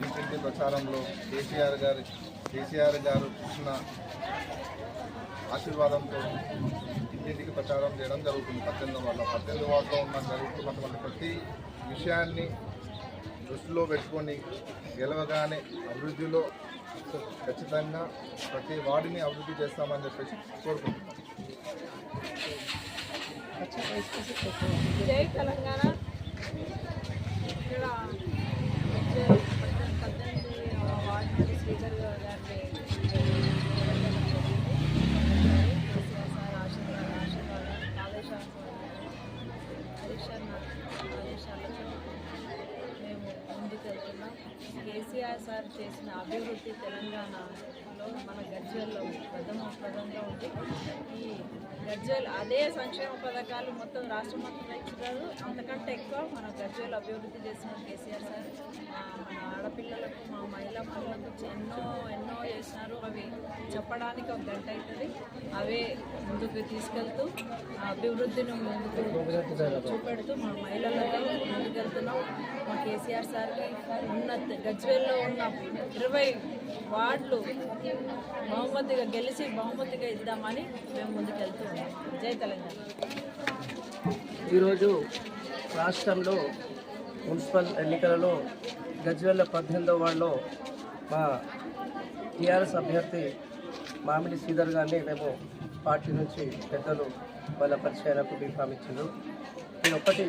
ఇంటింటి ప్రచారంలో కేసీఆర్ గారి కేసీఆర్ గారు కృష్ణ ఆశీర్వాదంతో ఇంటింటికి ప్రచారం చేయడం జరుగుతుంది. పద్దెనిమిది వాళ్ళ పద్దెనిమిది వాళ్ళలో ఉన్న జరుగుతున్నటువంటి ప్రతి విషయాన్ని దృష్టిలో పెట్టుకొని గెలవగానే అభివృద్ధిలో ఖచ్చితంగా ప్రతి వార్డుని అభివృద్ధి చేస్తామని చెప్పేసి కోరుకుంటున్నాం. జై తెలంగాణ. ఆదేశాలతో మేము ముందుకు వెళ్తున్నాం కేసీఆర్ సార్ చేసిన అభివృద్ధి తెలంగాణలో మన గజ్వేల్లో ప్రథమ ప్రదంగా ఉంది. ఈ గజ్వేల్ అదే సంక్షేమ పథకాలు మొత్తం రాష్ట్రం మొత్తం ఇచ్చినారు అంతకంటే ఎక్కువ మన గజ్వేల్ అభివృద్ధి చేసిన కేసీఆర్ సార్ మన ఆడపిల్లలకు మా మహిళా మహిళలకు ఎన్నో ఎన్నో చేసినారు. అవి చెప్పడానికి ఒక గంట అవుతుంది. అవే ముందుకు తీసుకెళ్తూ ఆ అభివృద్ధిని ముందుకు చూపెడుతూ మా మహిళలతో ముందుకెళ్తున్నాం. మా కేసీఆర్ సార్కి ఉన్న గజ్వేల్లో ఉన్న ఇరవై వార్డులు బహుమతిగా గెలిచి బహుమతిగా ఇద్దామని మేము ముందుకెళ్తున్నాం. జై తెలంగాణ. ఈరోజు రాష్ట్రంలో మున్సిపల్ ఎన్నికలలో గజ్వేల్ల పద్దెనిమిదో వార్డులో మా టీఆర్ఎస్ అభ్యర్థి మామిడి శ్రీధర్ గారిని మేము పార్టీ నుంచి పెద్దలు బలపరిచేందుకు బీఫామ్ ఇచ్చారు మీరు ఒక్కటి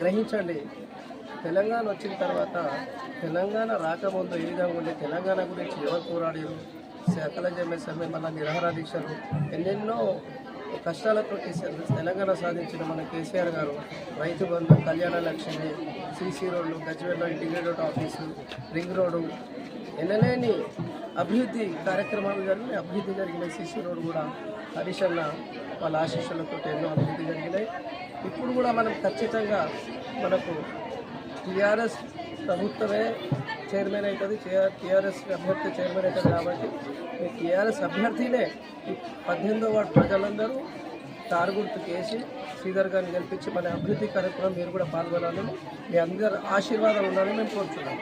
గ్రహించండి తెలంగాణ వచ్చిన తర్వాత తెలంగాణ రాకముందు ఏ విధంగా ఉండే తెలంగాణ గురించి ఎవరు పోరాడారు? సకల జమేసమ్మె మళ్ళీ నిరహార దీక్షలు ఎన్నెన్నో కష్టాలతో తెలంగాణ సాధించిన మన కేసీఆర్ గారు రైతు బంధు కళ్యాణ లక్ష్మి సీసీ రోడ్లు గజ్వేల్లో ఇంటిగ్రేటెడ్ ఆఫీసు రింగ్ రోడ్డు ఎన్నలేని అభివృద్ధి కార్యక్రమాలు జరిగినాయి. అభివృద్ధి జరిగిన సీసీ రోడ్డు కూడా హరీష్ అన్న వాళ్ళ ఆశీస్సులతో ఎన్నో అభివృద్ధి జరిగినాయి. ఇప్పుడు కూడా మనం ఖచ్చితంగా మనకు టీఆర్ఎస్ ప్రభుత్వమే చైర్మన్ అవుతుంది. టీఆర్ఎస్ అభ్యర్థి చైర్మన్ అవుతుంది కాబట్టి మీ టీఆర్ఎస్ అభ్యర్థినే ఈ పద్దెనిమిదో వార్డు ప్రజలందరూ కారు గుర్తుకు వేసి శ్రీధర్ గారిని గెలిపించి మన అభివృద్ధి కార్యక్రమం మీరు కూడా పాల్గొనాలని మీ అందరి ఆశీర్వాదం ఉండాలని మేము కోరుతున్నాం